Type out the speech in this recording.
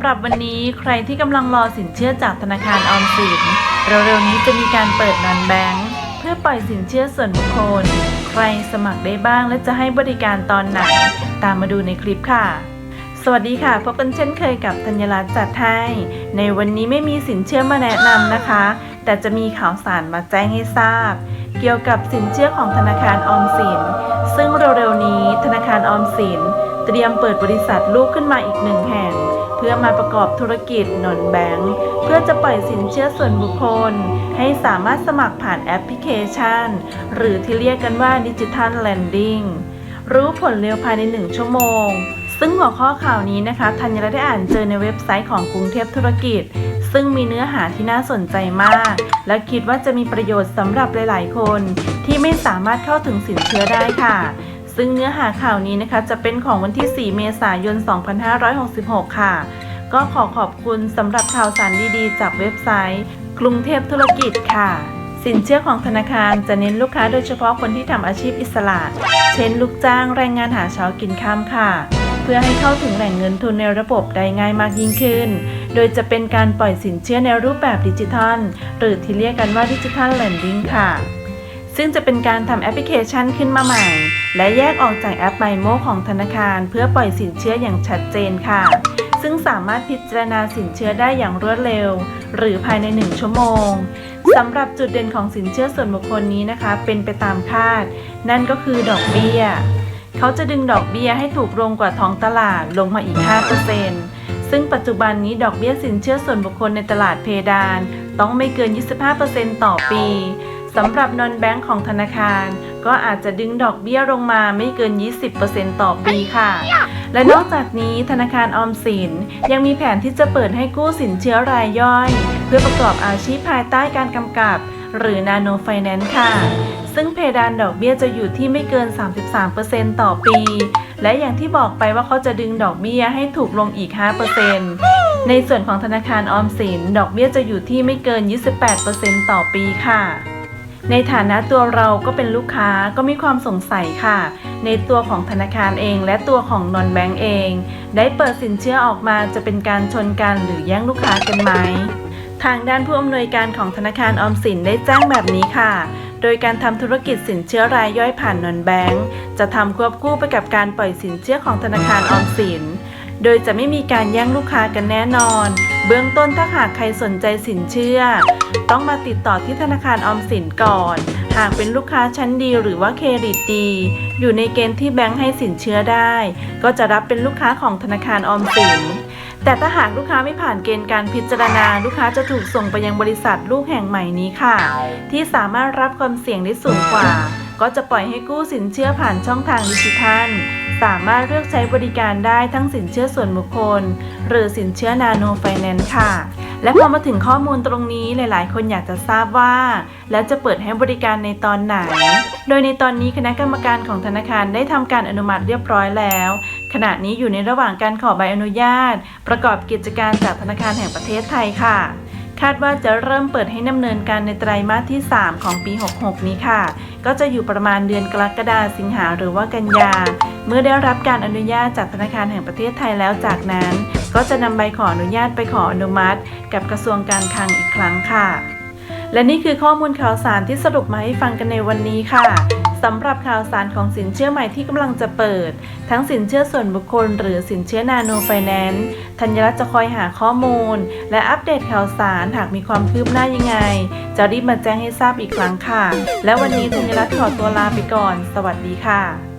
ำหรับวันนี้ใครที่กำลังรอสินเชื่อจากธนาคารออมสินเร็วๆนี้จะมีการเปิดนอนแบงค์เพื่อปล่อยสินเชื่อส่วนบุคคล ใครสมัครได้บ้างและจะให้บริการตอนไหน ตามมาดูในคลิปค่ะ สวัสดีค่ะพบกันเช่นเคยกับธัญรัตน์จัดให้ในวันนี้ไม่มีสินเชื่อมาแนะนำนะคะ แต่จะมีข่าวสารมาแจ้งให้ทราบ เกี่ยวกับสินเชื่อของธนาคารออมสิน ซึ่งเร็วๆนี้ธนาคารออมสิน เตรียมเปิดบริษัทลูกขึ้นมาอีกหนึ่งแห่ง เพื่อมาประกอบธุรกิจหนอนแบงค์เพื่อจะปล่อยสินเชื่อส่วนบุคคล ให้สามารถสมัครผ่านแอปพลิเคชัน หรือที่เรียกกันว่าดิจิทัลแลนดิ้งรู้ผลเร็วภายใน 1 ชั่วโมงซึ่งหัวข้อข่าวนี้นะคะธัญรัตน์ได้อ่านเจอในเว็บไซต์ของกรุงเทพธุรกิจ ซึ่งมีเนื้อหาที่น่าสนใจมาก และคิดว่าจะมีประโยชน์สำหรับหลาย ๆ คน ที่ไม่สามารถเข้าถึงสินเชื่อได้ค่ะ ซึ่งเนื้อหาข่าวนี้นะคะจะเป็นของวันที่ 4 เมษายน 2566 ค่ะ ก็ขอขอบคุณสำหรับข่าวสารดี ๆ จากเว็บไซต์ กรุงเทพธุรกิจค่ะสินเชื่อของธนาคารจะเน้นลูกค้าโดยเฉพาะคนที่ทำอาชีพอิสระ เช่นลูกจ้างแรงงานหาเช้ากินค่ำค่ะ เพื่อให้เข้าถึงแหล่งเงินทุนในระบบได้ง่ายมากยิ่งขึ้น โดยจะเป็นการปล่อยสินเชื่อในรูปแบบดิจิทัล หรือที่เรียกกันว่าดิจิทัลแลนดิ้งค่ะ ซึ่งจะเป็นการทำแอปพลิเคชันขึ้นมาใหม่ และแยกออกจากแอปไมโมของธนาคาร เพื่อปล่อยสินเชื่ออย่างชัดเจนค่ะ ซึ่งสามารถพิจารณาสินเชื่อได้อย่างรวดเร็ว หรือภายใน 1 ชั่วโมงสำหรับจุดเด่นของสินเชื่อส่วนบุคคลนี้นะคะ เป็นไปตามคาด นั่นก็คือดอกเบี้ย เขาจะดึงดอกเบี้ยให้ถูกลงกว่าท้องตลาดลงมาอีก 5% ซึ่งปัจจุบันนี้ดอกเบี้ยสินเชื่อส่วนบุคคลในตลาดเพดาน ต้องไม่เกิน 25%ต่อปีสำหรับนอนแบงก์ของธนาคาร ก็อาจจะดึงดอกเบี้ยลงมาไม่เกิน 20%ต่อปีค่ะ และนอกจากนี้ธนาคารออมสินยังมีแผนที่จะเปิดให้กู้สินเชื่อรายย่อย เพื่อประกอบอาชีพภายใต้การกำกับ หรือนาโนไฟแนนซ์ค่ะ ซึ่งเพดานดอกเบี้ยจะอยู่ที่ไม่เกิน 33%ต่อปี และอย่างที่บอกไปว่าเขาจะดึงดอกเบี้ยให้ถูกลงอีก 5%ในส่วนของธนาคารออมสิน ดอกเบี้ยจะอยู่ที่ไม่เกิน 28%ต่อปีค่ะ ในฐานะตัวเราก็เป็นลูกค้าก็มีความสงสัยค่ะ ในตัวของธนาคารเองและตัวของนอนแบงก์เอง ได้เปิดสินเชื่อออกมาจะเป็นการชนกันหรือแย่งลูกค้ากันไหมทางด้านผู้อำนวยการของธนาคารออมสินได้แจ้งแบบนี้ค่ะ โดยการทำธุรกิจสินเชื่อรายย่อยผ่านนนแบงก์จะทำควบคู่ไปกับการปล่อยสินเชื่อของธนาคารออมสิน โดยจะไม่มีการแย่งลูกค้ากันแน่นอน เบื้องต้นถ้าหากใครสนใจสินเชื่อ ต้องมาติดต่อที่ธนาคารออมสินก่อน หากเป็นลูกค้าชั้นดีหรือว่าเครดิตดี อยู่ในเกณฑ์ที่แบงค์ให้สินเชื่อได้ ก็จะรับเป็นลูกค้าของธนาคารออมสิน แต่ถ้าหากลูกค้าไม่ผ่านเกณฑ์การพิจารณา ลูกค้าจะถูกส่งไปยังบริษัทลูกแห่งใหม่นี้ค่ะ ที่สามารถรับความเสี่ยงได้สูงกว่า ก็จะปล่อยให้กู้สินเชื่อผ่านช่องทางดิจิทัล สามารถเลือกใช้บริการได้ทั้งสินเชื่อส่วนบุคคล หรือสินเชื่อนาโนไฟแนนซ์ค่ะ และพอมาถึงข้อมูลตรงนี้หลาย ๆ คนอยากจะทราบว่า แล้วจะเปิดให้บริการในตอนไหน โดยในตอนนี้คณะกรรมการของธนาคารได้ทำการอนุมัติเรียบร้อยแล้ว ขณะนี้อยู่ในระหว่างการขอใบอนุญาต ประกอบกิจการจากธนาคารแห่งประเทศไทยค่ะ คาดว่าจะเริ่มเปิดให้ดำเนินการในไตรมาสที่ 3 ของปี 66 นี้ค่ะ ก็จะอยู่ประมาณเดือนกรกฎาสิงหาหรือว่ากันยา เมื่อได้รับการอนุญาตจากธนาคารแห่งประเทศไทยแล้วจากนั้น ก็จะนำใบขออนุญาตไปขออนุมัติ กับกระทรวงการคลังอีกครั้งค่ะ และนี่คือข้อมูลข่าวสารที่สรุปมาให้ฟังกันในวันนี้ค่ะ สำหรับข่าวสารของสินเชื่อใหม่ที่กำลังจะเปิด ทั้งสินเชื่อส่วนบุคคล หรือสินเชื่อนาโนไฟแนนซ์ธัญรัตน์จะคอยหาข้อมูล และอัปเดตข่าวสารหากมีความคืบหน้ายังไง จะรีบมาแจ้งให้ทราบอีกครั้งค่ะ และวันนี้ธัญรัตน์ขอตัวลาไปก่อน สวัสดีค่ะ